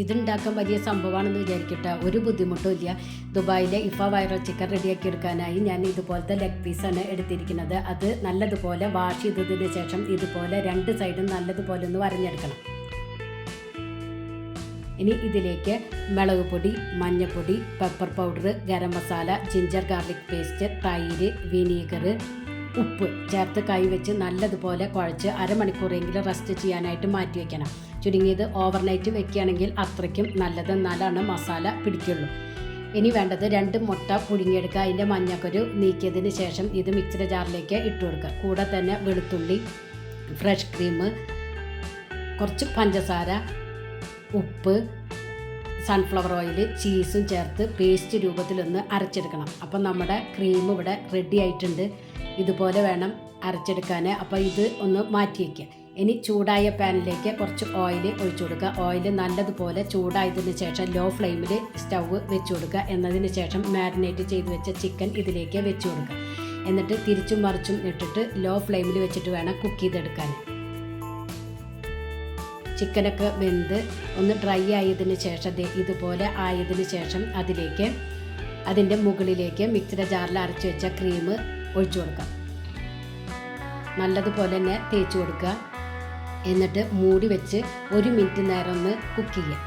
ഇതുണ്ടാക്കാൻ വലിയ സംഭവമാണെന്ന് വിചാരിക്കട്ടെ. ഒരു ബുദ്ധിമുട്ടും ഇല്ല. ദുബായിലെ ഇഫ വൈറൽ ചിക്കൻ റെഡിയാക്കി എടുക്കാനായി ഞാൻ ഇതുപോലത്തെ ലെഗ് പീസാണ് എടുത്തിരിക്കുന്നത്. അത് നല്ലതുപോലെ വാഷ് ചെയ്തതിന് ശേഷം ഇതുപോലെ രണ്ട് സൈഡും നല്ലതുപോലെ ഒന്ന് വരഞ്ഞെടുക്കണം. ഇനി ഇതിലേക്ക് മുളക് പൊടി മഞ്ഞൾപ്പൊടി pepper powder garam masala ginger garlic paste തൈര് വിനീഗർ ഉപ്പ് ചേർത്ത് കൈവച്ച് നല്ലതുപോലെ കുഴച്ച് അരമണിക്കൂറെങ്കിലും റെസ്റ്റ് ചെയ്യാനായിട്ട് മാറ്റി വയ്ക്കണം ചുരുങ്ങിയത് ഓവർനൈറ്റ് വെക്കുകയാണെങ്കിൽ അത്രയ്ക്കും നല്ലത് നല്ലതാണ് മസാല പിടിക്കുള്ളൂ. ഇനി വേണ്ടത് രണ്ട് മുട്ട പുഴുങ്ങിയെടുക്കുക. അതിന്റെ മഞ്ഞക്കൊരു നീക്കിയതിന് ശേഷം ഇത് മിക്സിയുടെ ജാറിലേക്ക് ഇട്ട് കൊടുക്കുക. കൂടെ തന്നെ വെളുത്തുള്ളി ഫ്രഷ് ക്രീം കുറച്ച് പഞ്ചസാര ഉപ്പ് സൺഫ്ലവർ ഓയിൽ ചീസും ചേർത്ത് പേസ്റ്റ് രൂപത്തിലൊന്ന് അരച്ചെടുക്കണം. അപ്പം നമ്മുടെ ക്രീം ഇവിടെ റെഡി ആയിട്ടുണ്ട്. ഇതുപോലെ വേണം അരച്ചെടുക്കാൻ അപ്പോൾ ഇത് ഒന്ന് മാറ്റി വയ്ക്കുക ഇനി ചൂടായ പാനിലേക്ക് കുറച്ച് ഓയിൽ ഒഴിച്ചു കൊടുക്കുക. ഓയിൽ നല്ലതുപോലെ ചൂടായതിന് ശേഷം ലോ ഫ്ലെയിമിൽ സ്റ്റൗവ് വെച്ച് കൊടുക്കുക. എന്നതിന് ശേഷം മാരിനേറ്റ് ചെയ്ത് വെച്ച ചിക്കൻ ഇതിലേക്ക് വെച്ച് കൊടുക്കുക. എന്നിട്ട് തിരിച്ചും മറിച്ചും ഇട്ടിട്ട് ലോ ഫ്ലെയിമിൽ വെച്ചിട്ട് വേണം കുക്ക് ചെയ്തെടുക്കാൻ. ചിക്കനൊക്കെ വെന്ത് ഒന്ന് ഡ്രൈ ആയതിന് ശേഷം ഇതുപോലെ ആയതിന് ശേഷം അതിലേക്ക് അതിന്റെ മുകളിലേക്ക് മിക്സിയുടെ ജാറിൽ അരച്ചു വെച്ച ക്രീം ഒഴിച്ചു കൊടുക്കാം. നല്ലതുപോലെ തന്നെ തേച്ച് കൊടുക്കുക. എന്നിട്ട് മൂടി വെച്ച് ഒരു മിനിറ്റ് നേരം ഒന്ന് കുക്ക് ചെയ്യുക.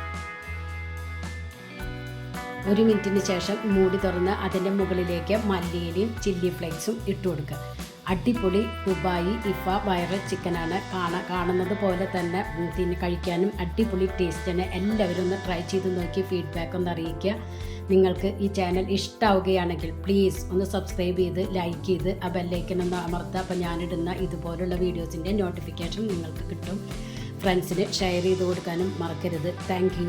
ഒരു മിനിറ്റിന് ശേഷം മൂടി തുറന്ന് അതിന്റെ മുകളിലേക്ക് മല്ലിയിലയും ചില്ലി ഫ്ലേക്സും ഇട്ട് കൊടുക്കുക. അടിപൊളി ദുബായി ഇഫ വയറൽ ചിക്കനാണ് കാണാ കാണുന്നത് പോലെ തന്നെ പിന്നെ കഴിക്കാനും അടിപൊളി ടേസ്റ്റാണ് എല്ലാവരും ഒന്ന് ട്രൈ ചെയ്ത് നോക്കി ഫീഡ്ബാക്ക് ഒന്ന് അറിയിക്കുക. നിങ്ങൾക്ക് ഈ ചാനൽ ഇഷ്ടമാവുകയാണെങ്കിൽ പ്ലീസ് ഒന്ന് സബ്സ്ക്രൈബ് ചെയ്ത് ലൈക്ക് ചെയ്ത് ആ ബെല്ലൈക്കൻ ഒന്ന് അമർത്തുക. അപ്പോൾ ഞാനിടുന്ന ഇതുപോലുള്ള വീഡിയോസിന്റെ നോട്ടിഫിക്കേഷൻ നിങ്ങൾക്ക് കിട്ടും. ഫ്രണ്ട്സിന് ഷെയർ ചെയ്ത് കൊടുക്കാനും മറക്കരുത്. താങ്ക്